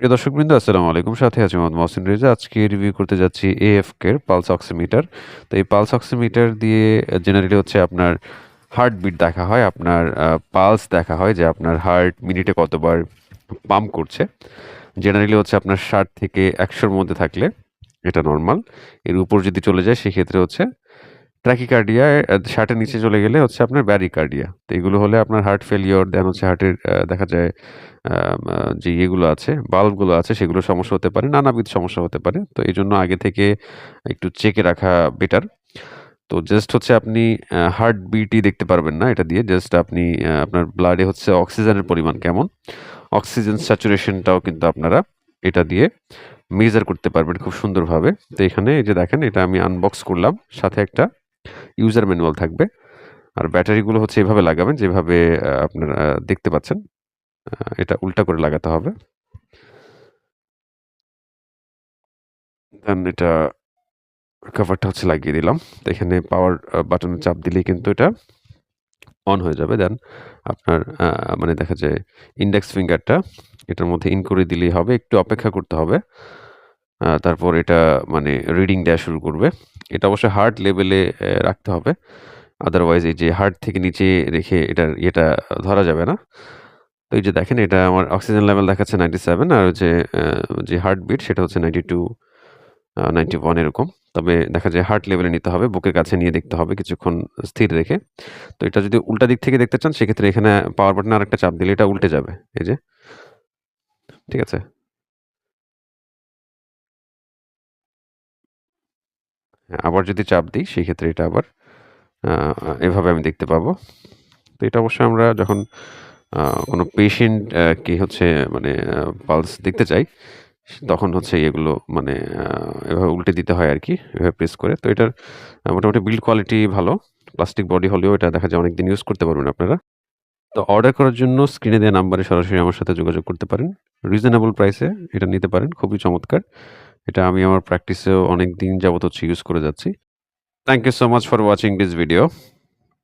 প্রিয় দর্শকবৃন্দ, আসসালামু আলাইকুম। সাথে আছি মোহাম্মদ মহসিন রেজা। আজকে রিভিউ করতে যাচ্ছি এএফকে এর পালস অক্সিমিটার তো এই পালস অক্সিমিটার দিয়ে জেনারেলি হচ্ছে আপনার হার্টবিট দেখা হয়, আপনার পালস দেখা হয় যে আপনার হার্ট মিনিটে কতবার পাম্প করছে। জেনারেলি হচ্ছে আপনার ষাট থেকে একশোর মধ্যে থাকলে এটা নর্মাল এর উপর যদি চলে যায়, সেক্ষেত্রে হচ্ছে ট্র্যাকিকার্ডিয়া শার্টের নিচে চলে গেলে হচ্ছে আপনার ব্যারিকার্ডিয়া তো এগুলো হলে আপনার হার্ট ফেলিওর দেন হচ্ছে হার্টের দেখা যায় যে ইয়েগুলো আছে, বাল্বগুলো আছে, সেগুলো সমস্যা হতে পারে, নানাবিধ সমস্যা হতে পারে। তো এই জন্য আগে থেকে একটু চেকে রাখা বেটার তো জাস্ট হচ্ছে আপনি হার্ট বিটই দেখতে পারবেন না এটা দিয়ে। জাস্ট আপনি আপনার ব্লাডে হচ্ছে অক্সিজেনের পরিমাণ কেমন? অক্সিজেন স্যাচুরেশনটাও কিন্তু আপনারা এটা দিয়ে মেজার করতে পারবেন খুব সুন্দরভাবে। তো এখানে এই যে দেখেন, এটা আমি আনবক্স করলাম। সাথে একটা ইউজার ম্যানুয়াল থাকবে। আর ব্যাটারিগুলো হচ্ছে এভাবে লাগাবেন, যেভাবে আপনারা দেখতে পাচ্ছেন। এটা উল্টা করে লাগাতে হবে। দেন এটা কভারটা হচ্ছে লাগিয়ে দিলাম। এখানে পাওয়ার বাটনে চাপ দিলেই কিন্তু এটা অন হয়ে যাবে। দেন আপনার মানে দেখা যায় ইন্ডেক্স ফিঙ্গারটা এটার মধ্যে ইন করে দিলেই হবে। একটু অপেক্ষা করতে হবে। তারপর এটা মানে রিডিং দেওয়া শুরু করবে। এটা অবশ্যই হার্ট লেভেলে রাখতে হবে। আদারওয়াইজ এই যে হার্ট থেকে নিচে রেখে এটার ইয়েটা ধরা যাবে না। তো এই যে দেখেন এটা আমার অক্সিজেন লেভেল দেখাচ্ছে নাইনটি সেভেন আর যে আহ, যে হার্ট বিট সেটা হচ্ছে নাইনটি টু নাইনটি ওয়ান এরকম। তবে দেখা যায় হার্ট লেভেলে নিতে হবে বুকের কাছে নিয়ে দেখতে হবে কিছুক্ষণ স্থির রেখে। তো এটা যদি উল্টা দিক থেকে দেখতে চান সেক্ষেত্রে এখানে পাওয়ার বাটনে আরেকটা চাপ দিলে এটা উল্টে যাবে। এই যে ঠিক আছে? আবার যদি চাপ দিই, সেক্ষেত্রে এটা আবার এভাবে আমি দেখতে পাবো। তো এটা অবশ্যই আমরা যখন কোনো পেশেন্ট কে হচ্ছে মানে পালস দেখতে চাই, তখন হচ্ছে এগুলো মানে এভাবে উল্টে দিতে হয় আর কি, এভাবে প্রেস করে। তো এটার মোটামুটি বিল্ড কোয়ালিটি ভালো। প্লাস্টিক বডি হলেও এটা দেখা যায় অনেকদিন ইউজ করতে পারবেন আপনারা। তো অর্ডার করার জন্য স্ক্রিনে দেওয়া নাম্বারে সরাসরি আমার সাথে যোগাযোগ করতে পারেন। রিজনেবল প্রাইসে এটা নিতে পারেন। খুবই চমৎকার। এটা আমি আমার প্র্যাকটিসেও অনেক দিন যাবত হচ্ছে ইউজ করে যাচ্ছি। Thank you so much for watching this video